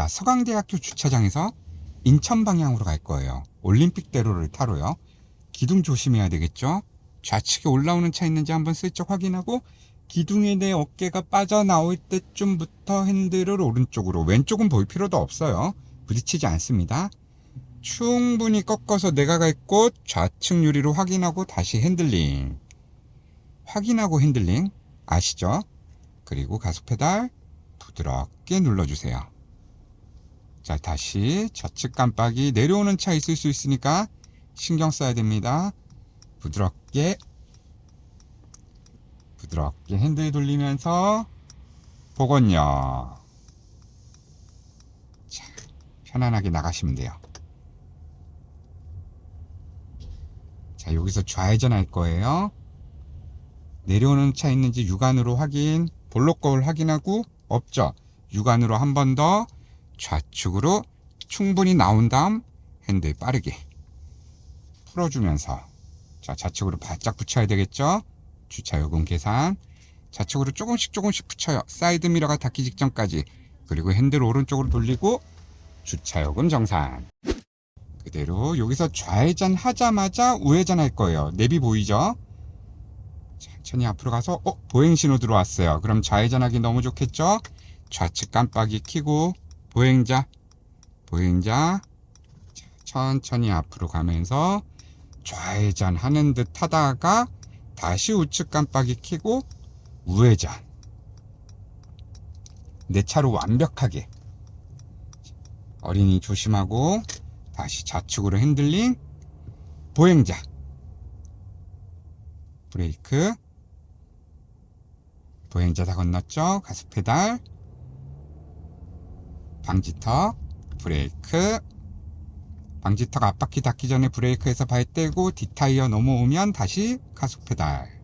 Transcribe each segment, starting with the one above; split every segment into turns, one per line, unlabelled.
자, 서강대학교 주차장에서 인천 방향으로 갈 거예요. 올림픽대로를 타러요. 기둥 조심해야 되겠죠? 좌측에 올라오는 차 있는지 한번 슬쩍 확인하고 기둥에 내 어깨가 빠져나올 때쯤부터 핸들을 오른쪽으로 왼쪽은 볼 필요도 없어요. 부딪히지 않습니다. 충분히 꺾어서 내가 갈 곳 좌측 유리로 확인하고 다시 핸들링. 확인하고 핸들링 아시죠? 그리고 가속 페달 부드럽게 눌러주세요. 자, 다시 좌측 깜빡이 내려오는 차 있을 수 있으니까 신경 써야 됩니다. 부드럽게 부드럽게 핸들 돌리면서 보건요. 자, 편안하게 나가시면 돼요. 자, 여기서 좌회전 할 거예요. 내려오는 차 있는지 육안으로 확인, 볼록 거울 확인하고 없죠. 육안으로 한 번 더 좌측으로 충분히 나온 다음 핸들 빠르게 풀어주면서 자 좌측으로 바짝 붙여야 되겠죠. 주차 요금 계산 좌측으로 조금씩 조금씩 붙여요. 사이드 미러가 닿기 직전까지 그리고 핸들 오른쪽으로 돌리고 주차 요금 정산 그대로 여기서 좌회전 하자마자 우회전 할 거예요. 내비 보이죠? 천천히 앞으로 가서 어 보행 신호 들어왔어요. 그럼 좌회전하기 너무 좋겠죠? 좌측 깜빡이 켜고 보행자 보행자 자, 천천히 앞으로 가면서 좌회전 하는 듯 하다가 다시 우측 깜빡이 켜고 우회전. 내 차로 완벽하게. 어린이 조심하고 다시 좌측으로 핸들링. 보행자. 브레이크. 보행자 다 건넜죠? 가속 페달 방지턱 브레이크. 방지턱 앞바퀴 닿기 전에 브레이크에서 발 떼고 뒷타이어 넘어오면 다시 가속 페달.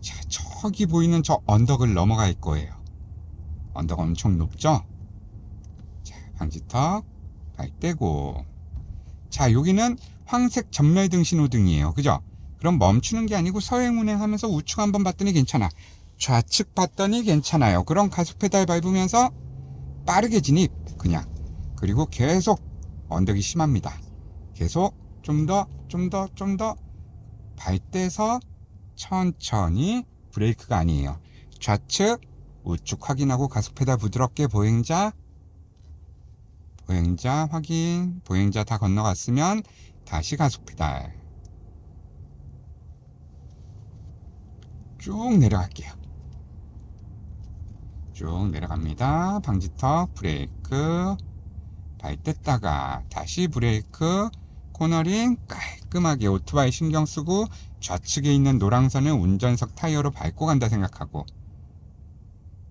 자 저기 보이는 저 언덕을 넘어갈 거예요. 언덕 엄청 높죠? 자 방지턱 발 떼고. 자 여기는 황색 전멸등 신호등이에요. 그죠? 그럼 멈추는 게 아니고 서행 운행하면서 우측 한번 봤더니 괜찮아 좌측 봤더니 괜찮아요. 그럼 가속 페달 밟으면서 빠르게 진입 그냥 그리고 계속 언덕이 심합니다. 계속 좀 더 좀 더 좀더 밟대서 천천히 브레이크가 아니에요. 좌측 우측 확인하고 가속 페달 부드럽게 보행자 보행자 확인 보행자 다 건너갔으면 다시 가속 페달 쭉 내려갈게요. 쭉 내려갑니다. 방지턱, 브레이크, 발 뗐다가 다시 브레이크, 코너링 깔끔하게 오토바이 신경 쓰고 좌측에 있는 노랑선을 운전석 타이어로 밟고 간다 생각하고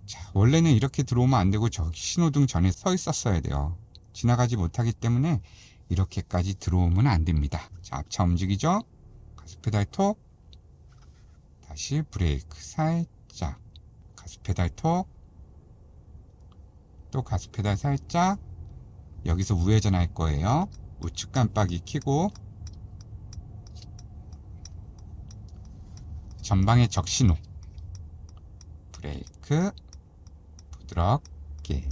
자, 원래는 이렇게 들어오면 안 되고 저기 신호등 전에 서 있었어야 돼요. 지나가지 못하기 때문에 이렇게까지 들어오면 안 됩니다. 자, 앞차 움직이죠? 가스 페달 톡 다시 브레이크 살짝 가스 페달 톡 또 가스 페달 살짝 여기서 우회전 할 거예요. 우측 깜빡이 켜고 전방에 적신호 브레이크 부드럽게.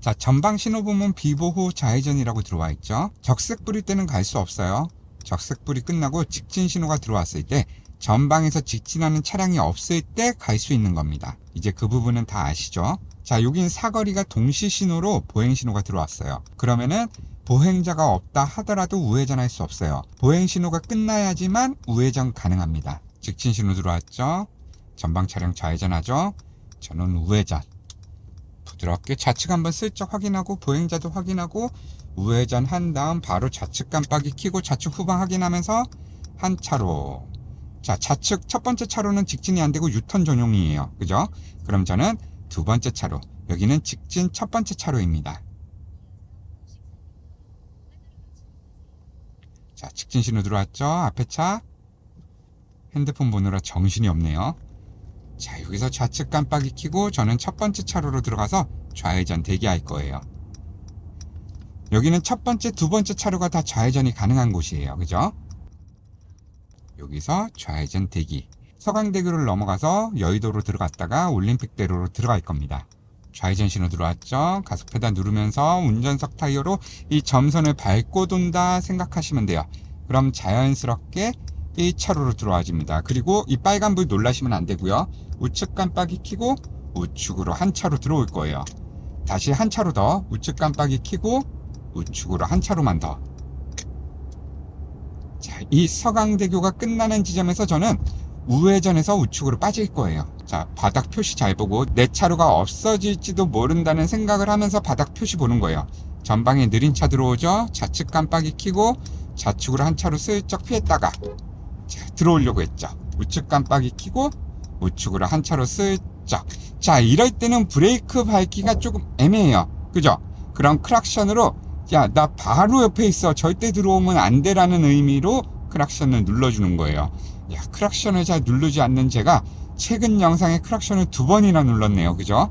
자 전방 신호 보면 비보호 좌회전이라고 들어와 있죠. 적색 불일 때는 갈 수 없어요. 적색 불이 끝나고 직진 신호가 들어왔을 때 전방에서 직진하는 차량이 없을 때 갈 수 있는 겁니다. 이제 그 부분은 다 아시죠? 자 여긴 사거리가 동시 신호로 보행 신호가 들어왔어요. 그러면은 보행자가 없다 하더라도 우회전 할 수 없어요. 보행 신호가 끝나야지만 우회전 가능합니다. 직진 신호 들어왔죠? 전방 차량 좌회전하죠? 저는 우회전. 부드럽게 좌측 한번 슬쩍 확인하고 보행자도 확인하고 우회전 한 다음 바로 좌측 깜빡이 켜고 좌측 후방 확인하면서 한 차로 자 좌측 첫 번째 차로는 직진이 안 되고 유턴 전용이에요. 그죠? 그럼 저는 두 번째 차로 여기는 직진 첫 번째 차로입니다. 자 직진 신호 들어왔죠? 앞에 차. 핸드폰 보느라 정신이 없네요. 자 여기서 좌측 깜빡이 켜고 저는 첫 번째 차로로 들어가서 좌회전 대기할 거예요. 여기는 첫 번째 두 번째 차로가 다 좌회전이 가능한 곳이에요. 그죠 여기서 좌회전 대기 서강대교를 넘어가서 여의도로 들어갔다가 올림픽대로로 들어갈 겁니다 좌회전 신호 들어왔죠. 가속 페달 누르면서 운전석 타이어로 이 점선을 밟고 돈다 생각하시면 돼요. 그럼 자연스럽게 1차로로 들어와집니다. 그리고 이 빨간 불 놀라시면 안 되고요. 우측 깜빡이 켜고 우측으로 한 차로 들어올 거예요. 다시 한 차로 더 우측 깜빡이 켜고 우측으로 한 차로만 더. 자, 이 서강대교가 끝나는 지점에서 저는 우회전해서 우측으로 빠질 거예요. 자, 바닥 표시 잘 보고 내 차로가 없어질지도 모른다는 생각을 하면서 바닥 표시 보는 거예요. 전방에 느린 차 들어오죠? 좌측 깜빡이 켜고 좌측으로 한 차로 슬쩍 피했다가 자, 들어오려고 했죠. 우측 깜빡이 켜고 우측으로 한 차로 슬쩍. 자, 이럴 때는 브레이크 밟기가 조금 애매해요. 그죠? 그럼 크락션으로 야, 나 바로 옆에 있어. 절대 들어오면 안 돼라는 의미로 크락션을 눌러주는 거예요. 야, 크락션을 잘 누르지 않는 제가 최근 영상에 크락션을 두 번이나 눌렀네요. 그죠?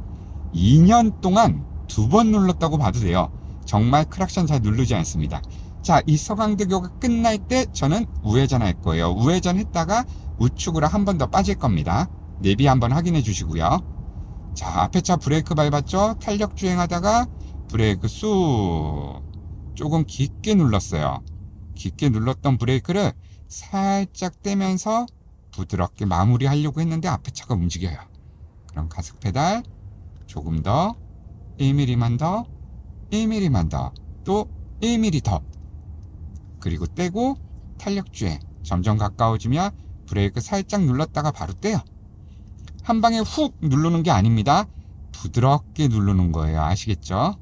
2년 동안 두 번 눌렀다고 봐도 돼요. 정말 크락션 잘 누르지 않습니다. 자, 이 서강대교가 끝날 때 저는 우회전 할 거예요. 우회전 했다가 우측으로 한 번 더 빠질 겁니다. 내비 한번 확인해 주시고요. 자, 앞에 차 브레이크 밟았죠? 탄력 주행하다가 브레이크 쑥 조금 깊게 눌렀어요. 깊게 눌렀던 브레이크를 살짝 떼면서 부드럽게 마무리하려고 했는데 앞에 차가 움직여요. 그럼 가속 페달 조금 더 1mm만 더 1mm만 더 또 1mm 더 그리고 떼고 탄력 주행 점점 가까워지면 브레이크 살짝 눌렀다가 바로 떼요. 한 방에 훅 누르는 게 아닙니다. 부드럽게 누르는 거예요. 아시겠죠?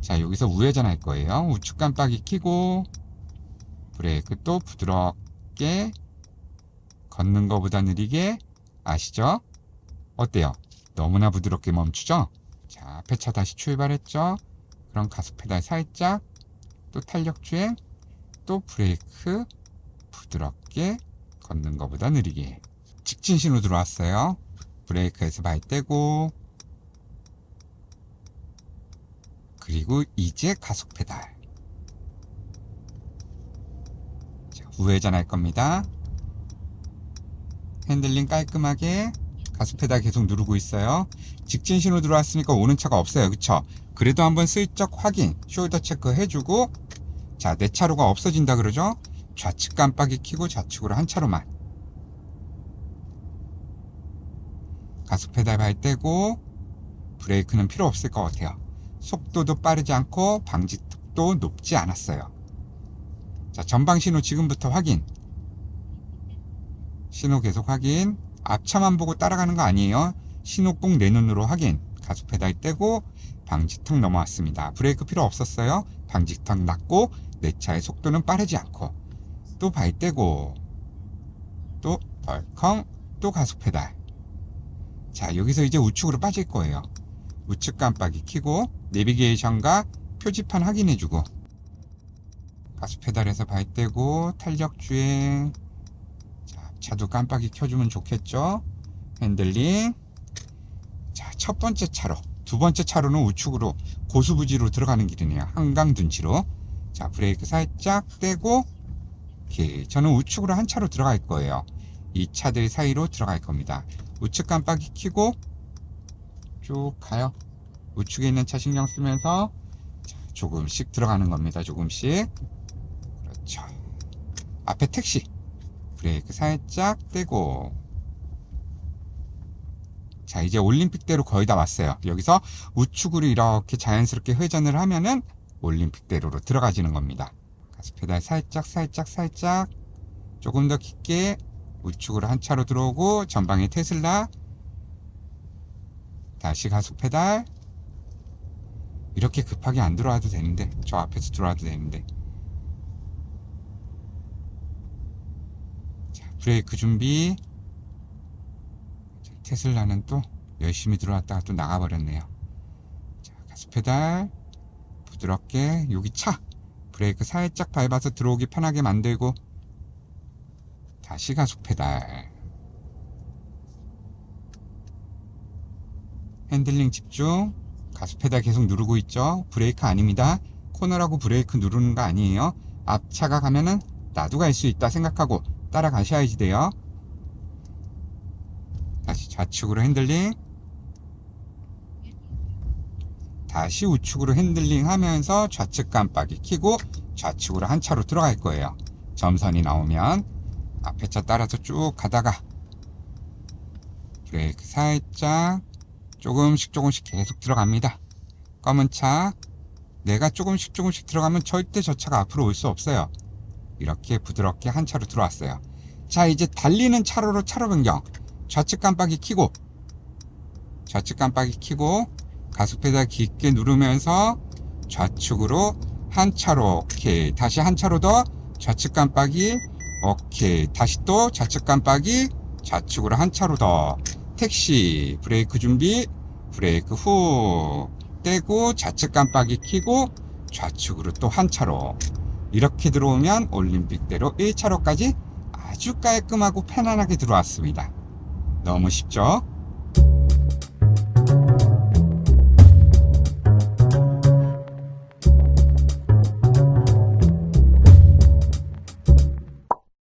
자, 여기서 우회전 할 거예요. 우측 깜빡이 켜고 브레이크 또 부드럽게 걷는 것보다 느리게 아시죠? 어때요? 너무나 부드럽게 멈추죠? 자, 앞에 차 다시 출발했죠? 그럼 가속 페달 살짝 또 탄력 주행 또 브레이크 부드럽게 걷는 것보다 느리게 직진 신호 들어왔어요. 브레이크에서 발 떼고 그리고 이제 가속 페달 자, 우회전 할 겁니다. 핸들링 깔끔하게 가속 페달 계속 누르고 있어요. 직진 신호 들어왔으니까 오는 차가 없어요. 그쵸? 그래도 한번 슬쩍 확인, 숄더 체크 해주고 자, 내 차로가 없어진다 그러죠? 좌측 깜빡이 켜고 좌측으로 한 차로만 가속 페달 발 떼고 브레이크는 필요 없을 것 같아요. 속도도 빠르지 않고 방지턱도 높지 않았어요. 자, 전방 신호 지금부터 확인. 신호 계속 확인. 앞차만 보고 따라가는 거 아니에요. 신호 꼭 내 눈으로 확인. 가속 페달 떼고 방지턱 넘어왔습니다. 브레이크 필요 없었어요. 방지턱 났고 내 차의 속도는 빠르지 않고 또 발 떼고 또 덜컹 또 가속 페달. 자, 여기서 이제 우측으로 빠질 거예요. 우측 깜빡이 켜고 내비게이션과 표지판 확인해주고 가속 페달에서 발 떼고 탄력 주행. 자, 차도 깜빡이 켜주면 좋겠죠? 핸들링. 자, 첫 번째 차로 두 번째 차로는 우측으로 고수부지로 들어가는 길이네요. 한강 둔치로. 자 브레이크 살짝 떼고 오케이. 저는 우측으로 한 차로 들어갈 거예요. 이 차들 사이로 들어갈 겁니다. 우측 깜빡이 켜고 쭉 가요. 우측에 있는 차 신경 쓰면서 자, 조금씩 들어가는 겁니다. 조금씩. 그렇죠. 앞에 택시. 브레이크 살짝 떼고. 자, 이제 올림픽대로 거의 다 왔어요. 여기서 우측으로 이렇게 자연스럽게 회전을 하면은 올림픽대로로 들어가지는 겁니다. 가스 페달 살짝, 살짝, 살짝. 조금 더 깊게 우측으로 한 차로 들어오고 전방에 테슬라 다시 가속 페달 이렇게 급하게 안 들어와도 되는데 저 앞에서 들어와도 되는데. 자 브레이크 준비. 자, 테슬라는 또 열심히 들어왔다가 또 나가버렸네요. 자 가속 페달. 부드럽게 여기 차. 브레이크 살짝 밟아서 들어오기 편하게 만들고 다시 가속 페달. 핸들링 집중 가속 페달 계속 누르고 있죠. 브레이크 아닙니다. 코너라고 브레이크 누르는 거 아니에요. 앞차가 가면은 나도 갈 수 있다 생각하고 따라가셔야지 돼요. 다시 좌측으로 핸들링. 다시 우측으로 핸들링 하면서 좌측 깜빡이 켜고 좌측으로 한 차로 들어갈 거예요. 점선이 나오면 앞에 차 따라서 쭉 가다가 브레이크 살짝 조금씩 조금씩 계속 들어갑니다. 검은 차 내가 조금씩 조금씩 들어가면 절대 저 차가 앞으로 올 수 없어요. 이렇게 부드럽게 한 차로 들어왔어요. 자 이제 달리는 차로로 차로 변경 좌측 깜빡이 켜고 좌측 깜빡이 켜고 가속 페달 깊게 누르면서 좌측으로 한 차로 오케이 다시 한 차로 더 좌측 깜빡이 오케이 다시 또 좌측 깜빡이 좌측으로 한 차로 더 택시 브레이크 준비 브레이크 후 떼고 좌측 깜빡이 켜고 좌측으로 또 한 차로 이렇게 들어오면 올림픽대로 1차로까지 아주 깔끔하고 편안하게 들어왔습니다. 너무 쉽죠?